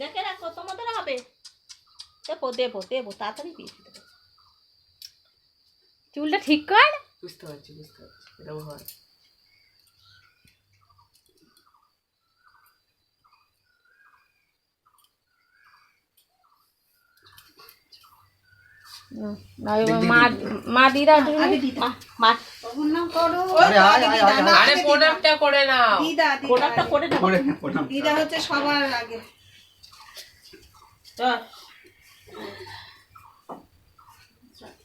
দেখে রাখো তোমাদের হবে। দেবো দেবো দেবো তাড়াতাড়ি দিয়ে দেবো চুলটা ঠিক কর। বুঝতে পারছি বুঝতে পারছি। এটাও হয় মা দিদা মা হচ্ছে সবার আগে।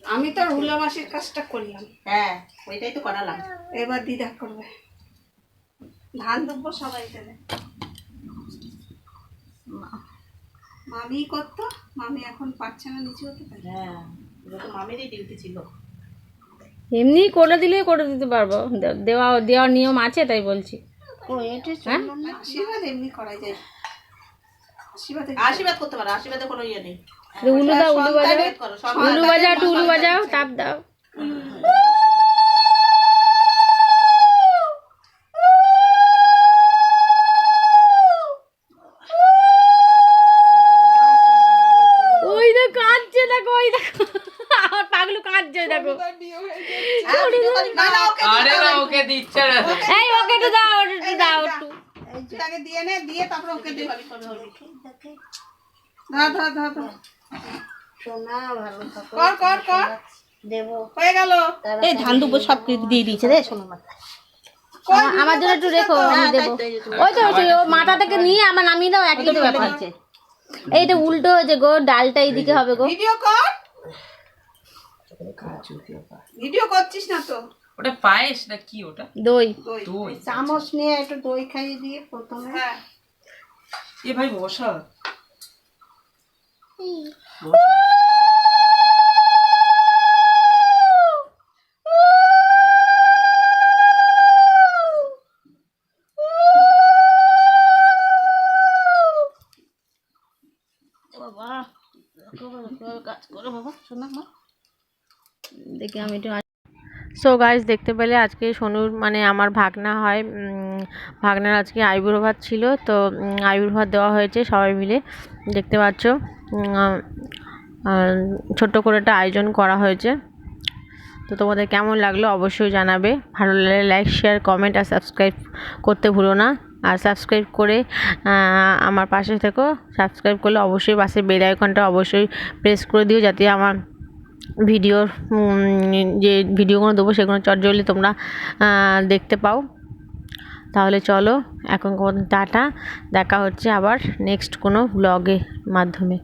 আমি তো হুলাবাসির কাজটা করলাম হ্যাঁ ওইটাই তো করালাম। এবার দিদা করবে। ধান দেবো সবাই দেবে। মামি করতো মামি এখন পারছে না নিচে হতে পারে হ্যাঁ ওটা তো মামেরই ডিউটি ছিল। এমনি করে দিলে করে দিতে পারব। দেওয়া দেওয়ার নিয়ম আছে তাই বলছি। হ্যাঁ? এমনি করা যায়। আশীর্বাদে করতে পারো আশীর্বাদে কোনো ইয়ে নেই। উলু দাও উলু বাজাও। আশীর্বাদ করো সব উলু বাজাও একটু উলু বাজাও তাপ দাও। ওই দেখো কাঁদছে দেখো ওই দেখো। আমার পাগলু কাঁদছে দেখো। ওকে আরে ওকে দিচ্ছে না। এই ওকে একটু দাও একটু দাও। একটু। আগে দিয়ে নে দিয়ে তারপরে ওকে দে। ধর ধর ধর ধর। কর কর কর। হয়ে গেল। এই ধান দুবো সব দিয়ে দিয়েছে রে শোনো মা। আমার- আমার জন্য একটু রেখো আমি দেবো। ওই তো ও মাথা থেকে নিয়ে আমার নামিয়ে দাও একই তো ব্যাপার। এইটা উল্টো হয়েছে গো ডালটা এইদিকে হবে গো। ভিডিও কর। ভিডিও করছিস না তো। ওটা পায়েস না কি ওটা? দই। দই। চামচ নিয়ে একটু দই খাইয়ে দিয়ে প্রথমে। হ্যাঁ। এ ভাই বসা। বাবা কাজ করো বাবা শোনা মা। দেখি আমি একটু সো গাইজ দেখতে পেলে আজকে সোনুর মানে আমার ভাগনা হয় ভাগনার আজকে আইবুড়ো ভাত ছিল তো উম, আইবুড়ো ভাত দেওয়া হয়েছে সবাই মিলে। দেখতে পাচ্ছ ছোট্ট করে একটা আয়োজন করা হয়েছে। তো তোমাদের কেমন লাগল অবশ্যই জানাবে। ভালো লাগলে লাইক শেয়ার কমেন্ট আর সাবস্ক্রাইব করতে ভুলো না। আর সাবস্ক্রাইব করে আমার পাশে থেকো। সাবস্ক্রাইব করলে অবশ্যই পাশে বেল আইকনটা অবশ্যই প্রেস করে দিও যাতে আমার ভিডিওর যে ভিডিওগুলো দেবো সেগুলো চটজলদি তোমরা দেখতে পাও। তাহলে চলো এখন টাটা। দেখা হচ্ছে আবার নেক্সট কোনো ব্লগের মাধ্যমে।